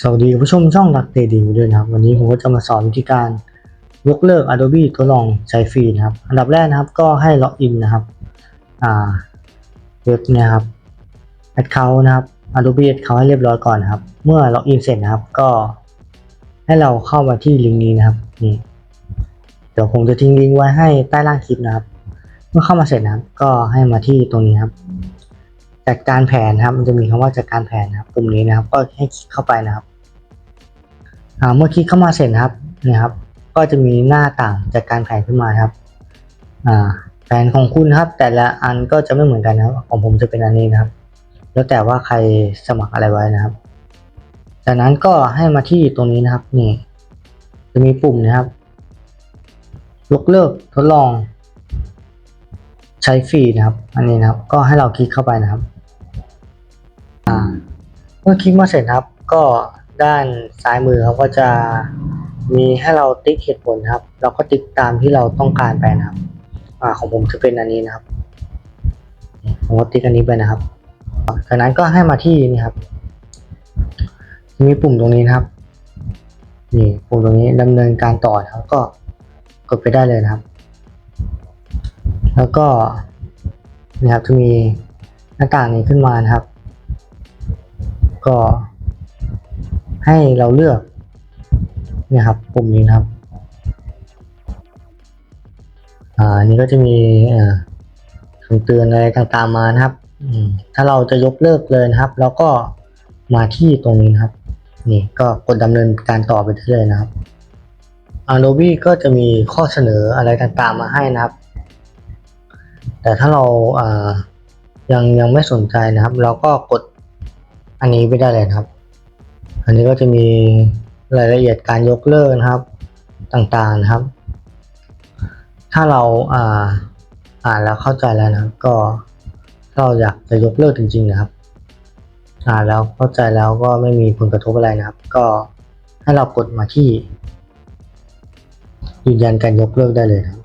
สวัสดีผู้ชมช่องรักเตดีด้วยนะครับ วันนี้ผมก็จะมาสอนวิธีการยกเลิก Adobe ทดลองใช้ฟรีนะครับ อันดับแรกนะครับก็ให้ล็อกอินนะครับอ่าเว็บนะครับ Account นะครับ Adobe Account ให้เรียบร้อยก่อนนะครับ เมื่อล็อกอินเสร็จนะครับก็ ให้เราเข้ามาที่ลิงก์นี้นะครับนี่เดี๋ยวผมจะทิ้งลิงก์ไว้ให้ใต้ล่างคลิปนะครับ เมื่อเข้ามาเสร็จนะครับ ก็ให้มาที่ตรงนี้ครับ จัดการแผนนครับ มันจะมีคำว่าจัดการแผนนะครับปุ่มนี้นะครับ ก็ให้คลิกเข้าไปนะครับเมื่อคลิกเข้ามาเสร็จนะครับเนี่ยครับ ก็จะมีหน้าต่างจัดการแผนขึ้นมาครับแผนของคุณครับ แต่ละอันก็จะไม่เหมือนกันนะครับ ของผมจะเป็นอันนี้นะครับ แล้วแต่ว่าใครสมัครอะไรไว้นะครับ จากนั้นก็ให้มาที่ตรงนี้นะครับ นี่ จะมีปุ่มนะครับยกเลิกทดลอง ใช้ฟรีนะครับ อันนี้นะครับ ก็ให้เราคลิกเข้าไปนะครับ เมื่อคลิกมาเสร็จครับ ก็ด้านซ้ายมือเขาก็จะมีให้เราติ๊กเหตุผลครับ เราก็ติ๊กตามที่เราต้องการไปนะครับ อ่าของผมจะเป็นอันนี้นะครับผมก็ติ๊กอันนี้ไปนะครับ จากนั้นก็ให้มาที่นี่ครับ มีปุ่มตรงนี้นะครับ นี่ปุ่มตรงนี้ดำเนินการต่อครับก็กดไปได้เลยนะครับ แล้วก็นะครับจะมีหน้าต่างนี้ขึ้นมานะครับ ก็ให้เราเลือกเนี่ยครับปุ่มนี้นะครับ อ่าอันนี้ก็จะมีคำเตือนอะไรต่างๆมานะครับถ้าเราจะยกเลิกเลยนะครับ แล้วก็มาที่ตรงนี้นะครับ นี่ก็กดดำเนินการต่อไปได้เลยนะครับ Adobe ก็จะมีข้อเสนออะไรต่างๆมาให้นะครับ แต่ถ้าเราายังยังไม่สนใจนะครับ เราก็กด อันนี้ไปได้เลยครับ อันนี้ก็จะมีรายละเอียดการยกเลิกนะครับต่างๆนะครับ ถ้าเราอ่าอ่านแล้วเข้าใจแล้วนะครับ ก็ถ้าเราอยากจะยกเลิกจริง ๆ นะครับ อ่านแล้วเข้าใจแล้วก็ไม่มีผลกระทบอะไรนะครับ ก็ให้เรากดมาที่ยืนยันการยกเลิกได้เลยนะครับ